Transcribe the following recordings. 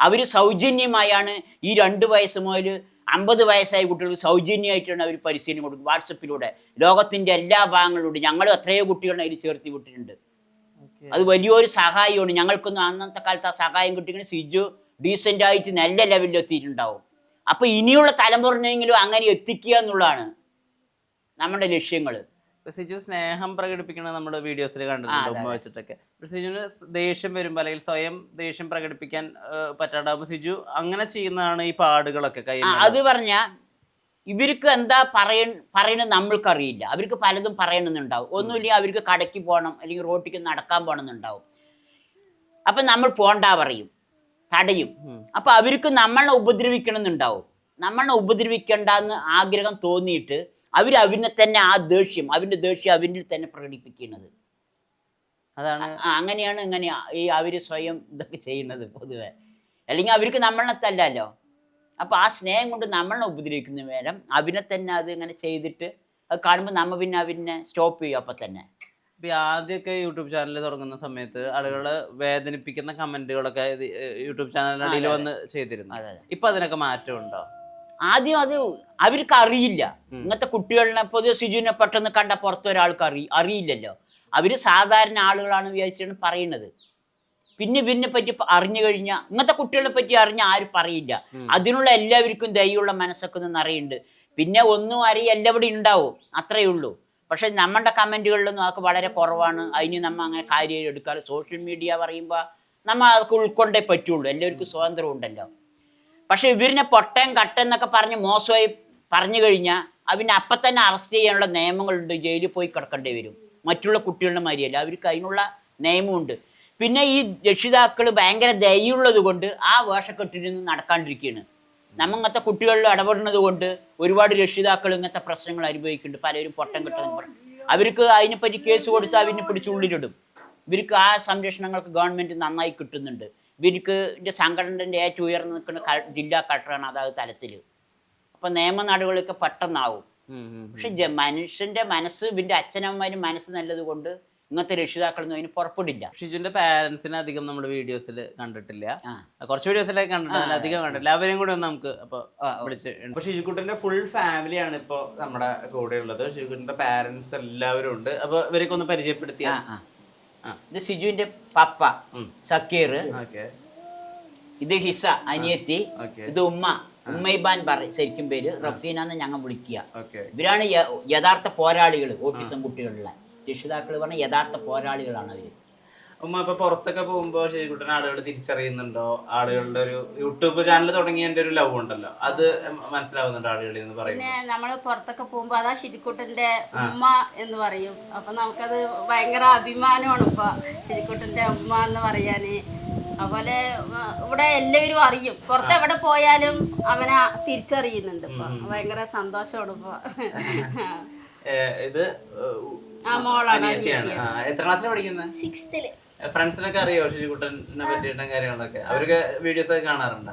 അവർ സൗജന്യമായാണ് ഈ രണ്ട് വയസ്സ് മുതൽ അമ്പത് വയസ്സായ കുട്ടികൾക്ക് സൗജന്യമായിട്ടാണ് അവർ പരിശീലനം കൊടുക്കുന്നത്. വാട്സപ്പിലൂടെ. ലോകത്തിന്റെ എല്ലാ ഭാഗങ്ങളിലൂടെ ഞങ്ങൾ എത്രയോ കുട്ടികളെ അതിൽ ചേർത്തി വിട്ടിട്ടുണ്ട്. അത് വലിയൊരു സഹായമാണ്. ഞങ്ങൾക്കൊന്നും അന്നത്തെ കാലത്ത് ആ സഹായം കിട്ടിയെങ്കിൽ സിജു ഡീസന്റ് ആയിട്ട് നല്ല ലെവലിൽ എത്തിയിട്ടുണ്ടാവും. അപ്പോൾ ഇനിയുള്ള തലമുറനെങ്കിലും അങ്ങനെ എത്തിക്കുക എന്നുള്ളതാണ് നമ്മുടെ ലക്ഷ്യങ്ങൾ സിജു സ്നേഹം പ്രകടിപ്പിക്കണ നമ്മുടെ വീഡിയോസിൽ കണ്ടിട്ടുണ്ട് ഉമ്മ വെച്ചിട്ടൊക്കെ. സിജുവിന് ദേഷ്യം വരുമ്പോൾ അല്ലെങ്കിൽ സ്വയം ദേഷ്യം പ്രകടിപ്പിക്കാൻ പറ്റാണ്ട് അപ്പൊ സിജു അങ്ങനെ ചെയ്യുന്നതാണ് ഈ പാടുകളൊക്കെ കൈ അത് പറഞ്ഞ ഇവർക്ക് എന്താ പറയ പറയണത് നമ്മൾക്കറിയില്ല. അവർക്ക് പലതും പറയണമെന്നുണ്ടാവും. ഒന്നുമില്ല അവർക്ക് കടയ്ക്ക് പോകണം അല്ലെങ്കിൽ റോട്ടിക്ക് നടക്കാൻ പോകണമെന്നുണ്ടാവും അപ്പം നമ്മൾ പോണ്ടാ പറയും. തടയും. അപ്പം അവർക്ക് നമ്മളെ ഉപദ്രവിക്കണമെന്നുണ്ടാവും. നമ്മളെ ഉപദ്രവിക്കണ്ടെന്ന് ആഗ്രഹം തോന്നിയിട്ട് അവർ അവനെ തന്നെ ആ ദേഷ്യം അവന്റെ ദേഷ്യം അവനിൽ തന്നെ പ്രകടിപ്പിക്കുന്നത്. അതാണ് അങ്ങനെയാണ് ഇങ്ങനെ ഈ അവർ സ്വയം ഇതൊക്കെ ചെയ്യുന്നത് പൊതുവെ. അല്ലെങ്കിൽ അവർക്ക് നമ്മളെ തല്ലല്ലോ. അപ്പോൾ ആ സ്നേഹം കൊണ്ട് നമ്മളെ ഉപദ്രവിക്കുന്ന നേരം അവനെ തന്നെ അത് ഇങ്ങനെ ചെയ്തിട്ട് അത് കാണുമ്പോൾ നമ്മ പിന്നെ അവനെ സ്റ്റോപ്പ് ചെയ്യും അപ്പം തന്നെ. ഇപ്പം ആദ്യമൊക്കെ യൂട്യൂബ് ചാനൽ തുടങ്ങുന്ന സമയത്ത് ആളുകളെ വേദനിപ്പിക്കുന്ന കമന്റുകളൊക്കെ യൂട്യൂബ് ചാനലിന്റെ അടിയിൽ വന്ന് ചെയ്തിരുന്നു. അതെ അതിനൊക്കെ മാറ്റമുണ്ടോ? ആദ്യം അത് അവർക്ക് അറിയില്ല ഇങ്ങനത്തെ കുട്ടികളിനെ പൊതുവെ സിജുവിനെ പെട്ടെന്ന് കണ്ട പുറത്ത് ഒരാൾക്ക് അറി അറിയില്ലല്ലോ. അവർ സാധാരണ ആളുകളാണ് വിചാരിച്ചാണ് പറയുന്നത്. പിന്നെ ഇവരിനെ പറ്റി അറിഞ്ഞു കഴിഞ്ഞാൽ ഇങ്ങനത്തെ കുട്ടികളെ പറ്റി അറിഞ്ഞ ആരും പറയില്ല. അതിനുള്ള എല്ലാവർക്കും ദയുള്ള മനസ്സൊക്കെ ഒന്ന് നിറയുണ്ട് പിന്നെ ഒന്നും അറിയ എല്ലാവിടെ ഉണ്ടാവും. അത്രയേ ഉള്ളൂ. പക്ഷെ നമ്മുടെ കമന്റുകളിലൊന്നും അതൊക്കെ വളരെ കുറവാണ്. അതിന് നമ്മൾ അങ്ങനെ കാര്യം എടുക്കാറ്. സോഷ്യൽ മീഡിയ പറയുമ്പോൾ നമ്മൾ അതൊക്കെ ഉൾക്കൊണ്ടേ പറ്റുള്ളൂ. എല്ലാവർക്കും സ്വാതന്ത്ര്യം ഉണ്ടല്ലോ. പക്ഷെ ഇവരിനെ പൊട്ടൻ കട്ടെന്നൊക്കെ പറഞ്ഞ് മോശമായി പറഞ്ഞു കഴിഞ്ഞാൽ അവനെ അപ്പം തന്നെ അറസ്റ്റ് ചെയ്യാനുള്ള നിയമങ്ങളുണ്ട് ജയിലിൽ പോയി കിടക്കേണ്ടി വരും. മറ്റുള്ള കുട്ടികളുടെ മാതിരിയല്ല. അവർക്ക് അതിനുള്ള നിയമമുണ്ട്. പിന്നെ ഈ രക്ഷിതാക്കൾ ഭയങ്കര ദയുള്ളത് കൊണ്ട് ആ വേഷക്കെട്ടിൽ നിന്ന് നടക്കാണ്ടിരിക്കുകയാണ്. നമ്മ ഇങ്ങനത്തെ കുട്ടികളിൽ ഇടപെടുന്നത് കൊണ്ട് ഒരുപാട് രക്ഷിതാക്കൾ ഇങ്ങനത്തെ പ്രശ്നങ്ങൾ അനുഭവിക്കുന്നുണ്ട്. പലരും പൊട്ടം കിട്ടുന്ന അവർക്ക് അതിനെപ്പറ്റി കേസ് കൊടുത്ത് അവരിനെ പിടിച്ചുള്ളിലിടും ഇവർക്ക് ആ സംരക്ഷണങ്ങൾക്ക് ഗവൺമെന്റ് നന്നായി കിട്ടുന്നുണ്ട്. ഇവർക്ക് ഇതിന്റെ സംഘടനന്റെ ഏറ്റവും ഉയർന്നു നിൽക്കുന്ന ജില്ലാ കളക്ടറാണ് അതാത് തലത്തിൽ. അപ്പം നിയമ നടപടികളൊക്കെ പെട്ടെന്നാവും. പക്ഷെ മനുഷ്യന്റെ മനസ്സ് ഇവന്റെ അച്ഛനമ്മമാരും മനസ്സ് നല്ലത് കൊണ്ട് ഇങ്ങനത്തെ രക്ഷിതാക്കളൊന്നും അതിന് പുറപ്പെടില്ല. ഷിജുന്റെ പാരന്റ്സിനെ അധികം നമ്മൾ വീഡിയോസിൽ കണ്ടിട്ടില്ല. കുറച്ച് വീഡിയോസിലൊക്കെ കണ്ടിട്ടില്ല അധികം കണ്ടിട്ടില്ല. അവരെയും കൂടെ ഒന്ന് നമുക്ക് അപ്പൊ വിളിച്ച് അപ്പൊ ഷിജുക്കുട്ടിന്റെ ഫുൾ ഫാമിലിയാണ് ഇപ്പൊ നമ്മുടെ കൂടെ ഉള്ളത് ഷിജുക്കുട്ടിന്റെ പാരന്റ്സ് എല്ലാവരും ഉണ്ട്. അപ്പൊ ഇവരൊക്കെ ഒന്ന് പരിചയപ്പെടുത്തിയ ഇത് സിജുവിന്റെ പപ്പ. സക്കീർ. ഇത് ഹിസ അനിയത്തി. ഇത് ഉമ്മ ഉമ്മൈബാൻ പറയും ശരിക്കും പേര്. റഫീന എന്ന് ഞങ്ങൾ വിളിക്കുക ഇവരാണ് യഥാർത്ഥ പോരാളികൾ ഓട്ടിസം കുട്ടികളിലെ. രക്ഷിതാക്കൾ പറഞ്ഞ യഥാർത്ഥ പോരാളികളാണ് അവർ ഉമ്മ ഇപ്പൊ പുറത്തൊക്കെ പോകുമ്പോ ശരിക്കുട്ടൻ ആളുകൾ തിരിച്ചറിയുന്നുണ്ടോ? ആളുകളുടെ ഒരു യൂട്യൂബ് ചാനൽ തുടങ്ങിയതിന്റെ ഒരു ലവ് ഉണ്ടല്ലോ. അത് മനസ്സിലാവുന്നുണ്ടോ ആളുകളിൽ എന്ന് പറയും പിന്നെ നമ്മൾ പുറത്തൊക്കെ പോകുമ്പോ അതാ ശരിക്കുട്ടന്റെ ഉമ്മ എന്ന് പറയും. അപ്പൊ നമുക്കത് ഭയങ്കര അഭിമാനമാണ് ഇപ്പൊ ശരിക്കുട്ടന്റെ ഉമ്മ എന്ന് പറയാന്. അതുപോലെ ഉം, ഇവിടെ എല്ലാവരും അറിയും. പുറത്ത് എവിടെ പോയാലും അവനെ തിരിച്ചറിയുന്നുണ്ട് ഇപ്പൊ. ഭയങ്കര സന്തോഷമാണ് ഇപ്പൊ. ഇത് ആ മോളാണ് അനിയത്തിയാണ്. ആ, എത്ര ക്ലാസ്സിലാണ് പഠിക്കുന്നത് സിക്സ്ത്തിൽ ഫ്രണ്ട്സിനൊക്കെ അറിയോ ശുചികുട്ടനെ പറ്റിയിട്ടും കാര്യങ്ങളൊക്കെ? അവരൊക്കെ വീഡിയോസ് ഒക്കെ കാണാറുണ്ട്.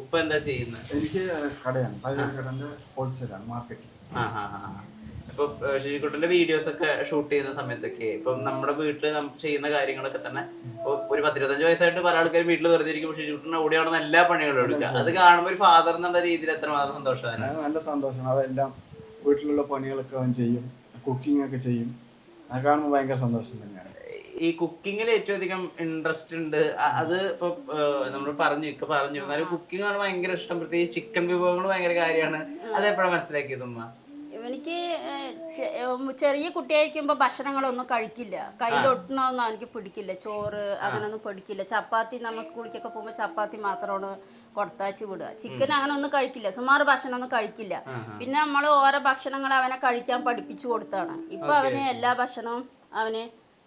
ഉപ്പ എന്താ ചെയ്യുന്നത് എനിക്ക് കടയാണ്. കടന്റെ ഹോൾസെയിലാണ് മാർക്കറ്റ് ഇപ്പൊ ശുചികുട്ടന്റെ വീഡിയോസ് ഒക്കെ ഷൂട്ട് ചെയ്യുന്ന സമയത്തൊക്കെ ഇപ്പൊ നമ്മുടെ വീട്ടിൽ ചെയ്യുന്ന കാര്യങ്ങളൊക്കെ തന്നെ ഒരു പത്തിരുപത്തഞ്ച് വയസ്സായിട്ട് പല ആൾക്കാരും വീട്ടിൽ വെറുതെ ഇരിക്കുമ്പോൾ ശുചികുട്ടനെ ഓടി ആണെന്ന് എല്ലാ പണികളും എടുക്കുക. അത് കാണുമ്പോൾ ഒരു ഫാദർ എന്നുള്ള രീതിയിൽ എത്രമാത്രം സന്തോഷമാണ് നല്ല സന്തോഷമാണ്. അതെല്ലാം വീട്ടിലുള്ള പണികളൊക്കെ അവൻ ചെയ്യും കുക്കിംഗ് ഒക്കെ ചെയ്യും. സന്തോഷം ഈ കുക്കിങ്ങിൽ ഏറ്റവും അധികം ഇൻട്രസ്റ്റ് ഉണ്ട്. അത് ഇപ്പൊ നമ്മൾ പറഞ്ഞു ഇപ്പൊ പറഞ്ഞു എന്നാലും കുക്കിംഗ് ആണ് ഭയങ്കര ഇഷ്ടം. പ്രത്യേകിച്ച് ചിക്കൻ വിഭവങ്ങൾ ഭയങ്കര കാര്യമാണ്. അത് എപ്പോഴാണ് മനസ്സിലാക്കിയത് ഉമ്മ? ഉം, ചെറിയ കുട്ടിയായിരിക്കുമ്പോൾ ഭക്ഷണങ്ങളൊന്നും കഴിക്കില്ല. കയ്യിലൊട്ടണമൊന്നും എനിക്ക് പിടിക്കില്ല. ചോറ് അങ്ങനൊന്നും പിടിക്കില്ല. ചപ്പാത്തി നമ്മൾ സ്കൂളിലേക്കൊക്കെ പോകുമ്പോൾ ചപ്പാത്തി മാത്രമാണ് കൊടുത്താച്ച് വിടുക. ചിക്കൻ അങ്ങനെ ഒന്നും കഴിക്കില്ല. സുമാറ് ഭക്ഷണമൊന്നും കഴിക്കില്ല. പിന്നെ നമ്മൾ ഓരോ ഭക്ഷണങ്ങൾ അവനെ കഴിക്കാൻ പഠിപ്പിച്ചു കൊടുത്താണ്. ഇപ്പം അവന് എല്ലാ ഭക്ഷണവും അവന്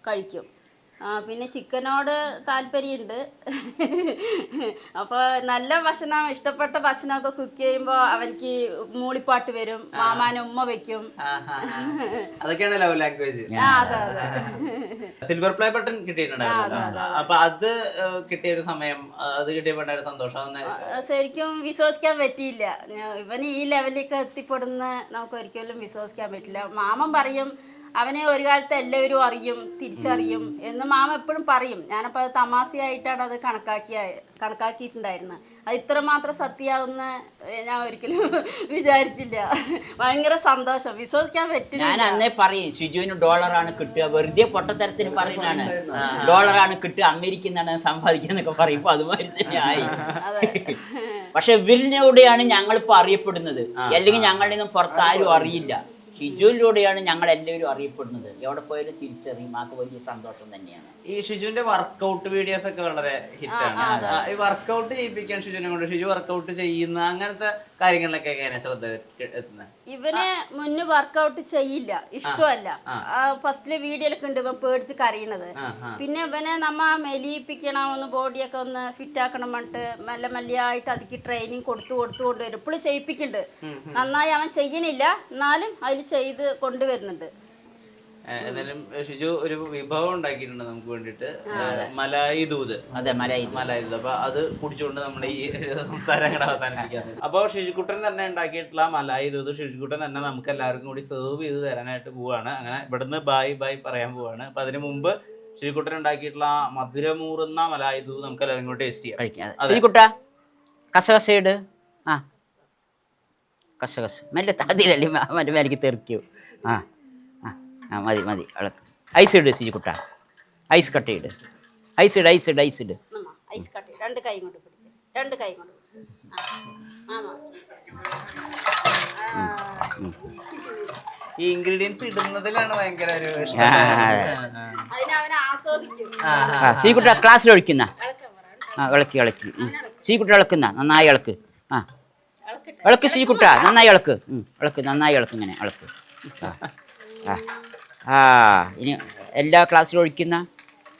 കഴിക്കും. പിന്നെ ചിക്കനോട് താല്പര്യമുണ്ട് അപ്പോൾ നല്ല ഭക്ഷണം ഇഷ്ടപ്പെട്ട ഭക്ഷണമൊക്കെ കുക്ക് ചെയ്യുമ്പോൾ അവനിക്ക് മൂളിപ്പാട്ട് വരും മാമാന ഉമ്മ വെക്കും. അതൊക്കെയാണ് love language silver play button കിട്ടിയിട്ടുണ്ടായിരുന്നു? അപ്പൊ അത് കിട്ടിയ ഒരു സമയം അത് കിട്ടിയപ്പോൾ സന്തോഷം ശരിക്കും വിശ്വസിക്കാൻ പറ്റിയില്ല. ഇവന് ഈ ലെവലിലേക്ക് എത്തിപ്പെടുന്ന നമുക്ക് ഒരിക്കലും വിശ്വസിക്കാൻ പറ്റില്ല. മാമൻ പറയും അവനെ ഒരു കാലത്ത് എല്ലാവരും അറിയും തിരിച്ചറിയും എന്ന് മാമ എപ്പോഴും പറയും. ഞാനപ്പോൾ അത് തമാശയായിട്ടാണ് അത് കണക്കാക്കിയ കണക്കാക്കിയിട്ടുണ്ടായിരുന്നത് അത് ഇത്രമാത്രം സത്യാവുന്ന ഞാൻ ഒരിക്കലും വിചാരിച്ചില്ല. ഭയങ്കര സന്തോഷം. വിശ്വസിക്കാൻ പറ്റില്ല ഞാൻ അന്നേ പറയും ഷിജുവിന് ഡോളറാണ് കിട്ടുക. വെറുതെ പൊട്ടത്തരത്തിന് പറയുന്നതാണ്. ഡോളറാണ് കിട്ടുക അമേരിക്കയിൽ നിന്നാണ് സമ്പാദിക്കുക എന്നൊക്കെ പറയും ഇപ്പൊ അതുമാതിരി തന്നെ ആയി. പക്ഷെ ഇവരിലൂടെയാണ് ഞങ്ങളിപ്പോൾ അറിയപ്പെടുന്നത്. അല്ലെങ്കിൽ ഞങ്ങളിൽ നിന്നും പുറത്താരും അറിയില്ല. ഷിജുവിലൂടെയാണ് ഞങ്ങൾ എല്ലാവരും അറിയപ്പെടുന്നത്. എവിടെ പോയാലും തിരിച്ചറിയും. ആൾക്ക് വലിയ സന്തോഷം തന്നെയാണ്. ഈ ഷിജുവിന്റെ വർക്കൗട്ട് വീഡിയോസ് ഒക്കെ വളരെ ഹിറ്റാണ് ഈ വർക്കൗട്ട് ചെയ്യിപ്പിക്കാൻ ഷിജുവിനെ കൊണ്ട് ഷിജു വർക്കൗട്ട് ചെയ്യുന്ന അങ്ങനത്തെ കാര്യങ്ങളിലൊക്കെ എങ്ങനെ ശ്രദ്ധ എത്തുന്നത് ഇവന് മുന്നേ വർക്കൗട്ട് ചെയ്യില്ല. ഇഷ്ടമല്ല. ഫസ്റ്റിലെ വീഡിയോയിലൊക്കെ ഉണ്ട് ഇവൻ പേടിച്ച് കരയണത്. പിന്നെ ഇവനെ നമ്മ മെലിയിപ്പിക്കണം ഒന്ന് ബോഡിയൊക്കെ ഒന്ന് ഫിറ്റ് ആക്കണം പറഞ്ഞിട്ട് മെല്ലെ മെല്ലിയായിട്ട് അതിക്ക് ട്രെയിനിങ് കൊടുത്തു കൊടുത്തു കൊണ്ടുവരും ഇപ്പോഴും ചെയ്യിപ്പിക്കുന്നുണ്ട് നന്നായി അവൻ ചെയ്യണില്ല. എന്നാലും അതിൽ ചെയ്ത് കൊണ്ടുവരുന്നുണ്ട്. എന്നാലും ഷിജു ഒരു വിഭവം ഉണ്ടാക്കിയിട്ടുണ്ട് നമുക്ക് വേണ്ടിട്ട് മലായി ദൂത്. അതെ മലയായി മലായി ദൂത്. അപ്പൊ അത് കുടിച്ചുകൊണ്ട് നമ്മുടെ ഈ സംസാരം കൂടെ അവസാനിപ്പിക്കാൻ അപ്പോൾ ഷിജുക്കുട്ടൻ തന്നെ ഉണ്ടാക്കിയിട്ടുള്ള മലായി ദൂത് ഷിജുക്കുട്ടൻ തന്നെ നമുക്ക് എല്ലാവർക്കും കൂടി സെർവ് ചെയ്ത് തരാനായിട്ട് പോവാണ്. അങ്ങനെ ഇവിടുന്ന് ബായ് ബായ് പറയാൻ പോവാണ്. അപ്പൊ അതിന് മുമ്പ് ഷിജുക്കുട്ടൻ ഉണ്ടാക്കിയിട്ടുള്ള മധുരമൂറുന്ന മലായി ദൂത് നമുക്ക് എല്ലാവരും കൂടി ടേസ്റ്റ് ചെയ്യാം. കഴിക്കാം. ശരിക്കുട്ട കസകസയിട് ആ. കസകസ് മെല്ലെ താതിലല്ലേ മറ്റേ മേലേക്ക് തെറിക്കൂ. ആ. ആ മതി മതി ഇളക്ക് ഐസ് ഇട് സിജിക്കുട്ട ഐസ് കട്ട് ഇട് ഐസ് ഇട് ഐസ് ഇട്. ഐസ് ഇട് ഐസ് കട്ട് രണ്ട് കൈ കൊണ്ട് പിടിച്ച്. രണ്ട് കൈ കൊണ്ട് ആ ആ. ഈ ഇൻഗ്രീഡിയൻസ് ഇടുന്നതിലാണ് ഭയങ്കര ഒരു ഇഷ്ടം. അതിനെ അവനെ ആസ്വദിക്കും. ആ, ആ. ആ. സിജിക്കുട്ട ക്ലാസ്സിൽ ഒഴിക്കുന്ന ആ ഇളക്കി ഇളക്കി സിജിക്കുട്ട ഇളക്കുന്ന നന്നായി ഇളക്ക് ആ. ഇളക്ക് സിജിക്കുട്ട നന്നായി ഇളക്ക് ഇളക്ക് നന്നായി ഇളക്ക് ഇങ്ങനെ ഇളക്ക് ആ ആ. ആ. ഇനി എല്ലാ ക്ലാസ്സിലും ഒഴിക്കുന്ന?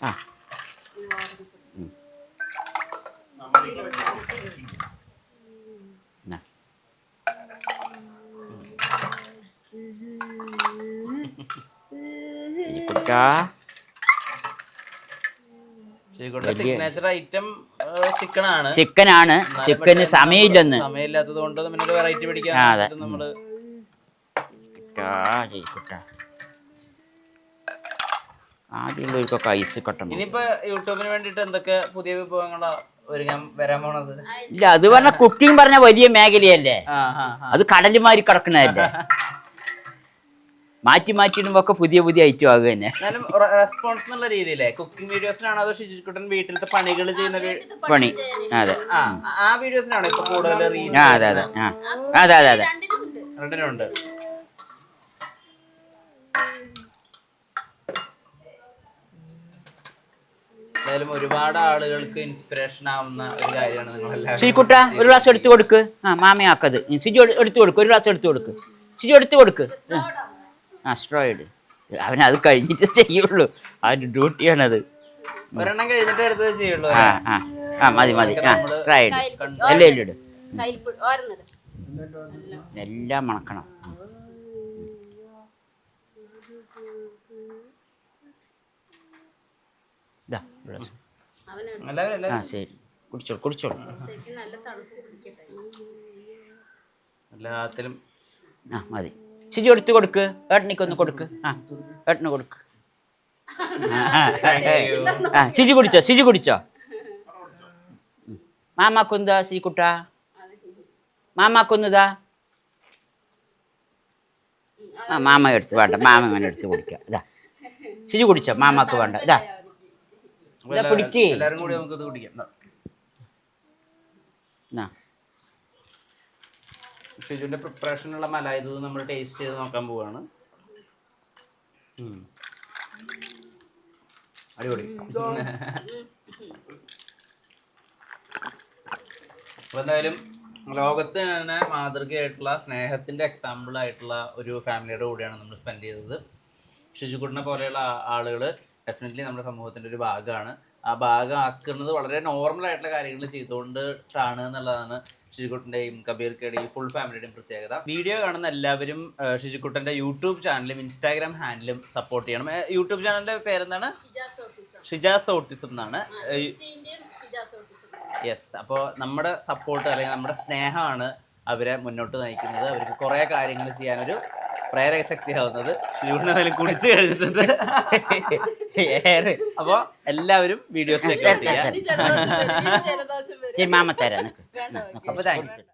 ആ. ചിക്കൻ ആണ്. ചിക്കനാണ് ചിക്കന് സമയമില്ലെന്ന്. സമയമില്ലാത്തത് കൊണ്ട് വെറൈറ്റി പിടിക്കാൻ. വേണ്ടിയിട്ട് നമ്മൾ. കുട്ടാ, ജയിക്കുട്ടാ. ആദ്യമുള്ളവർക്കൊക്കെ ഐസ് കട്ടണം ഇനിയിപ്പോ യൂട്യൂബിന് വേണ്ടിട്ട് എന്തൊക്കെ പുതിയ വിഭവങ്ങളാ ഒരുങ്ങാൻ വരാൻ പോണത്? ഇല്ല അത് പറഞ്ഞ കുക്കിംഗ് പറഞ്ഞ വലിയ മേഖലയല്ലേ? ആ കടൽ മാറി അത് കടലുമാരി കിടക്കണതല്ലേ മാറ്റി മാറ്റിയിടുമ്പോ ഒക്കെ പുതിയ പുതിയ ഐറ്റം ആകുക തന്നെ. എന്നാലും റെസ്പോൺസ് എന്നുള്ള രീതിയിലേ? കുക്കിംഗ് വീഡിയോസിനാണോ അതോ ഷിജുക്കുട്ടൻ വീട്ടിലത്തെ പണികൾ ചെയ്യുന്ന പണി. അതെ. ആ ആ വീഡിയോസിനാണോ ഇപ്പൊ കൂടുതൽ അതെ അതെ ആ. അതെ അതെ അതെ. രണ്ടിനുണ്ട് എന്തായാലും ഒരുപാട് ആളുകൾക്ക് ഇൻസ്പിറേഷൻ ആവുന്ന ഒരു കാര്യമാണ് നിങ്ങളെല്ലാവരും ശ്രീകുട്ട ഒരു ഗ്ലാസ് എടുത്തു കൊടുക്ക്. ആ മാമയാക്കത് സിജു എടു- എടുത്തു കൊടുക്ക് ഒരു ഗ്ലാസ് എടുത്തു കൊടുക്ക്. സിജു എടുത്തു കൊടുക്ക്. ആ. സ്ട്രോയിഡ് അവൻ അത് കഴിഞ്ഞിട്ട് ചെയ്യുള്ളൂ. അവന്റെ ഡ്യൂട്ടിയാണത്. ഒരെണ്ണം കഴിഞ്ഞിട്ട് എടുത്തത് ചെയ്യുള്ളൂ ആ ആ. ആ മതി മതി. ആ സ്ട്രൈഡ് എല്ലാം എല്ലാം ഇട്. കയ്യിൽ പിടി- ഓരോന്നിട്. എല്ലാം മണക്കണം. ഇതാ, ആ ശരി. കുടിച്ചോളൂ കുടിച്ചോളൂ. എല്ലാത്തിലും. ആ മതി. സിജു എടുത്ത് കൊടുക്ക്. ഏട്ടനിക്കൊന്ന് കൊടുക്ക്. ആ ഏട്ടന് കൊടുക്ക്. ആ സിജു കുടിച്ചോ സിജു കുടിച്ചോ. ഉം. മാമാക്കൊന്താ സിക്കുട്ട മാമാക്കൊന്നതാ? ആ മാമ എടുത്ത് വേണ്ട മാമ എടുത്ത് കുടിക്കാം. ഇതാ. ശിജി കുടിച്ചോ? മാമാക്ക് വേണ്ട. ഇതാ. അപ്പൊ ഇതാ എല്ലാവരും കൂടി നമുക്ക് ഇത് കുടിക്കാം ഷിജുവിന്റെ പ്രിപ്പറേഷനുള്ള മലായത് നമ്മൾ ടേസ്റ്റ് ചെയ്ത് നോക്കാൻ പോവാണ്. അടിപൊളി. അപ്പൊ എന്തായാലും ലോകത്ത് തന്നെ മാതൃകയായിട്ടുള്ള സ്നേഹത്തിന്റെ എക്സാമ്പിൾ ആയിട്ടുള്ള ഒരു ഫാമിലിയുടെ കൂടെയാണ് നമ്മൾ സ്പെൻഡ് ചെയ്തത്. ഷിജുക്കുട്ടിനെ പോലെയുള്ള ആളുകൾ ഡെഫിനറ്റ്ലി നമ്മുടെ സമൂഹത്തിന്റെ ഒരു ഭാഗമാണ്. ആ ഭാഗം ആക്കുന്നത് വളരെ നോർമൽ ആയിട്ടുള്ള കാര്യങ്ങൾ ചെയ്തുകൊണ്ടിട്ടാണ് എന്നുള്ളതാണ് ശിശുക്കുട്ടന്റെയും കബീർക്കയുടെയും ഫുൾ ഫാമിലിയുടെയും പ്രത്യേകത. വീഡിയോ കാണുന്ന എല്ലാവരും ശിശുക്കുട്ടന്റെ യൂട്യൂബ് ചാനലും ഇൻസ്റ്റാഗ്രാം ഹാൻഡിലും സപ്പോർട്ട് ചെയ്യണം. യൂട്യൂബ് ചാനലിന്റെ പേരെന്താണ്? ഷിജാസ് ഓട്ടിസം എന്നാണ്. യെസ് അപ്പോൾ നമ്മുടെ സപ്പോർട്ട് അല്ലെങ്കിൽ നമ്മുടെ സ്നേഹമാണ് അവരെ മുന്നോട്ട് നയിക്കുന്നത്. അവർക്ക് കുറേ കാര്യങ്ങൾ ചെയ്യാനൊരു പ്രേരക ശക്തിയാവുന്നത്. അതിൽ കുടിച്ചു കഴിഞ്ഞിട്ടുണ്ട്. ഏറെ. അപ്പൊ എല്ലാവരും വീഡിയോസ് ചെക്ക് ചെയ്യാം. അപ്പൊ താങ്ക് യു